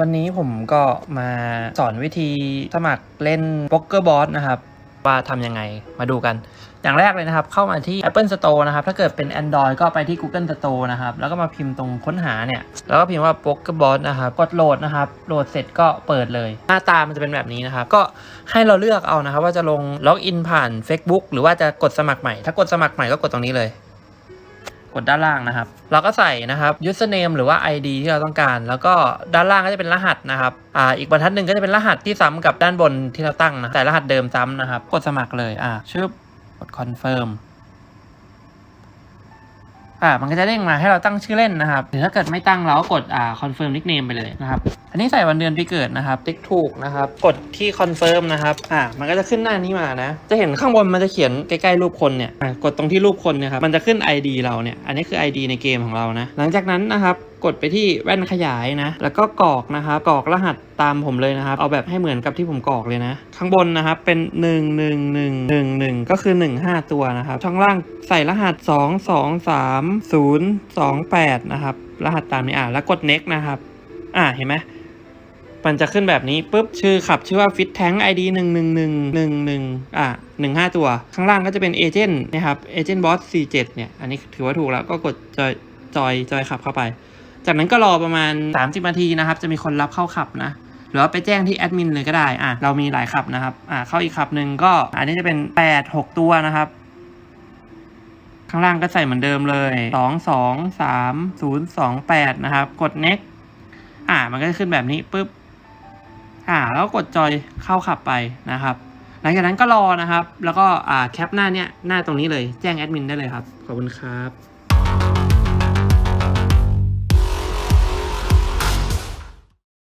วันนี้ผมก็มาสอนวิธีสมัครเล่น p o k e r b o s นะครับ ว่าทำยังไงมาดูกัน อย่างแรกเลยนะครับ เข้ามาที่ Apple Store นะครับ ถ้าเกิดเป็น Android ก็ไปที่ Google Store นะครับ แล้วก็มาพิมพ์ตรงค้นหาเนี่ย แล้วก็พิมพ์ว่า p o k e r b o s นะครับ กดโหลดนะครับ โหลดเสร็จก็เปิดเลย หน้าตามันจะเป็นแบบนี้นะครับ ก็ให้เราเลือกเอานะครับ ว่าจะลงล็อกอินผ่าน Facebook หรือว่าจะกดสมัครใหม่ ถ้ากดสมัครใหม่ก็กดตรงนี้เลย ดด้านล่างนะครับ เราก็ใส่นะครับ username หรือว่า ID ที่เราต้องการ แล้วก็ด้านล่างก็จะเป็นรหัสนะครับอ่าอีกบรรทัดหนึ่งก็จะเป็นรหัสที่ซ้ำกับด้านบนที่เราตั้งนะแต่รหัสเดิมซ้ำนะครับ กดสมัครเลยอ่าชื่อกด confirm อ่ามันก็จะเด้งมาให้เราตั้งชื่อเล่นนะครับหรือถ้าเกิดไม่ตั้งเราก็กดอ่า confirm nickname ไปเลยนะครับอันนี้ใส่วันเดือนปีเกิดนะครับติ๊กถูกนะครับ กดที่ confirm นะครับอ่ามันก็จะขึ้นหน้านี้มานะ จะเห็นข้างบนมันจะเขียนใกล้ๆรูปคนเนี่ยกดตรงที่รูปคนเนี่ยครับมันจะขึ้น ID เราเนี่ยอันนี้คือ ID ในเกมของเรานะ หลังจากนั้นนะครับกดไปที่แว่นขยายนะ แล้วก็กรอกนะครับกรอกรหัสตามผมเลยนะครับ เอาแบบให้เหมือนกับที่ผมกรอกเลยนะ ข้างบนนะครับเป็น 1 1 1 1 1 ก็คือ 1 5 ตัวนะครับ ช่องล่างใส่รหัส 2 2 3 0 2 8 นะครับ รหัสตามนี้อะแล้วกด next นะครับ อ่าเห็นไหมมันจะขึ้นแบบนี้ปุ๊บชื่อขับชื่อว่า fit tank id 1 1 1 1 1อะ1 5 ตัว ข้างล่างก็จะเป็น agent นะครับ agent boss 47 เนี่ย อันนี้ถือว่าถูกแล้วก็กดจอยจอยจอยขับเข้าไป จากนั้นก็รอประมาณ 30นาทีนะครับ จะมีคนรับเข้าขับนะ หรือว่าไปแจ้งที่แอดมินเลยก็ได้ อะ เรามีหลายขับนะครับ อะเข้าอีกขับหนึ่งก็ อันนี้จะเป็น 8 6 ตัวนะครับ ข้างล่างก็ใส่เหมือนเดิมเลย 2 2 3 0 2 8 นะครับ กด next อ่ามันก็จะขึ้นแบบนี้ปุ๊บ อ่าแล้วกดจอยเข้าขับไปนะครับ หลังจากนั้นก็รอนะครับ แล้วก็อ่าแคปหน้าเนี้ยหน้าตรงนี้เลย แจ้งแอดมินได้เลยครับ ขอบคุณครับ